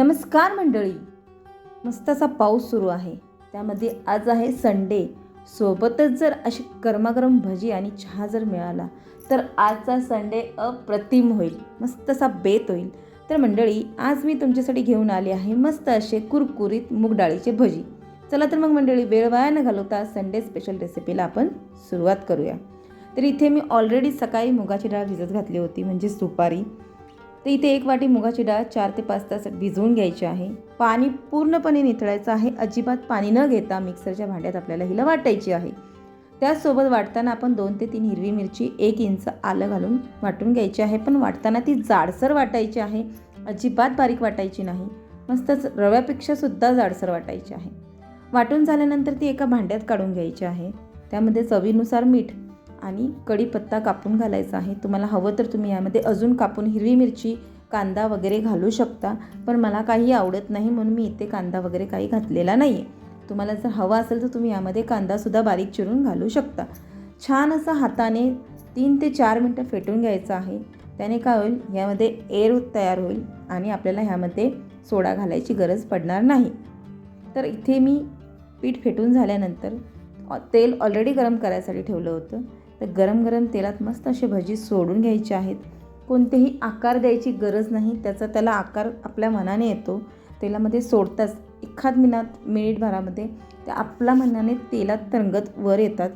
नमस्कार मंडळी. मस्त असा पाऊस सुरू आहे. त्यामध्ये आज आहे संडे. सोबतच जर अशी गरमागरम भजी आणि चहा जर मिळाला तर आजचा संडे अप्रतिम होईल. मस्त असा बेत होईल. तर मंडळी आज मी तुमच्यासाठी घेऊन आले आहे मस्त असे कुरकुरीत मूग डाळीचे भजी. चला तर मग मंडळी वेळ वाया न घालवता संडे स्पेशल रेसिपीला आपण सुरुवात करूया. तर इथे मी ऑलरेडी सकाळी मुगाची डाळ भिजत घातली होती म्हणजे सुपारी. तर इथे एक वाटी मुगाची डाळ चार ते पाच तास भिजवून घ्यायची आहे. पाणी पूर्णपणे निथळायचं आहे. अजिबात पाणी न घेता मिक्सरच्या भांड्यात आपल्याला हिला वाटायची आहे. त्याचसोबत वाटताना आपण दोन ते तीन हिरवी मिरची एक इंच आलं घालून वाटून घ्यायची आहे. पण वाटताना ती जाडसर वाटायची आहे. अजिबात बारीक वाटायची नाही. मस्तच रव्यापेक्षा सुद्धा जाडसर वाटायची आहे. वाटून झाल्यानंतर ती एका भांड्यात काढून घ्यायची आहे. त्यामध्ये चवीनुसार मीठ आणि कढीपत्ता कापून घालायचा आहे. तुम्हाला हवं तर तुम्ही यामध्ये अजून कापून हिरवी मिरची कांदा वगैरे घालू शकता. पण मला काही आवडत नाही म्हणून मी इथे कांदा वगैरे काही घातलेला नाही आहे तुम्हाला जर हवा असेल तर तुम्ही यामध्ये कांदासुद्धा बारीक चिरून घालू शकता. छान असं हाताने तीन ते चार मिनटं फेटून घ्यायचं आहे. त्याने काय होईल? यामध्ये एर तयार होईल आणि आपल्याला ह्यामध्ये सोडा घालायची गरज पडणार नाही. तर इथे मी पीठ फेटून झाल्यानंतर तेल ऑलरेडी गरम करायसाठी ठेवलं होतं. तर गरम गरम तेलात मस्त असे भजी सोडून घ्यायचे आहेत. कोणतेही आकार द्यायची गरज नाही. त्याचा त्याला आकार आपल्या मनाने येतो. तेलामध्ये सोडताच एखाद मिनिट मिनिटभरामध्ये ते आपल्या मनाने तेलात तरंगत वर येतात.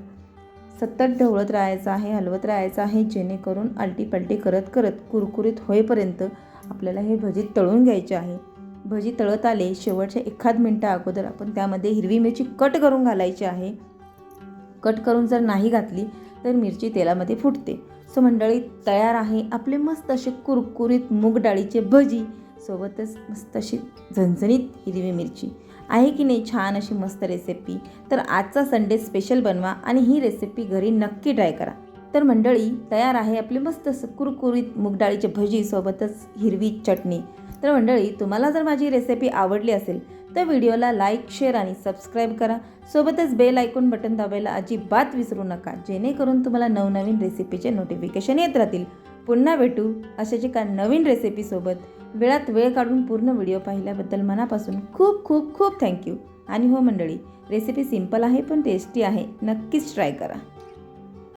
सतत ढवळत राहायचं आहे हलवत राहायचं आहे जेणेकरून आलटी पलटी करत करत कुरकुरीत होईपर्यंत आपल्याला हे भजी तळून घ्यायचे आहे. भजी तळत आले शेवटच्या एखाद मिनटं अगोदर आपण त्यामध्ये हिरवी मिरची कट करून घालायची आहे. कट करून जर नाही घातली तर मिरची तेलामध्ये फुटते. सो मंडळी तयार आहे आपले मस्त असे कुरकुरीत मूग डाळीचे भजी. सोबतच मस्त अशी झणझणीत हिरवी मिरची. आहे की नाही छान अशी मस्त रेसिपी तर आजचा संडे स्पेशल बनवा आणि ही रेसिपी घरी नक्की ट्राय करा. तर मंडळी तयार आहे आपली मस्त असं कुरकुरीत मूग डाळीचे भजी सोबतच हिरवी चटणी. तर मंडळी तुम्हाला जर माझी रेसिपी आवडली असेल तर व्हिडिओला लाईक शेअर आणि सबस्क्राईब करा. सोबतच बेल ऐकून बटन दाबायला अजिबात विसरू नका जेणेकरून तुम्हाला नवनवीन रेसिपीचे नोटिफिकेशन येत राहतील. पुन्हा भेटू अशाच एका नवीन रेसिपीसोबत वेळात वेळ काढून पूर्ण व्हिडिओ पाहिल्याबद्दल मनापासून खूप खूप खूप थँक्यू आणि हो मंडळी रेसिपी सिंपल आहे पण टेस्टी आहे. नक्कीच ट्राय करा.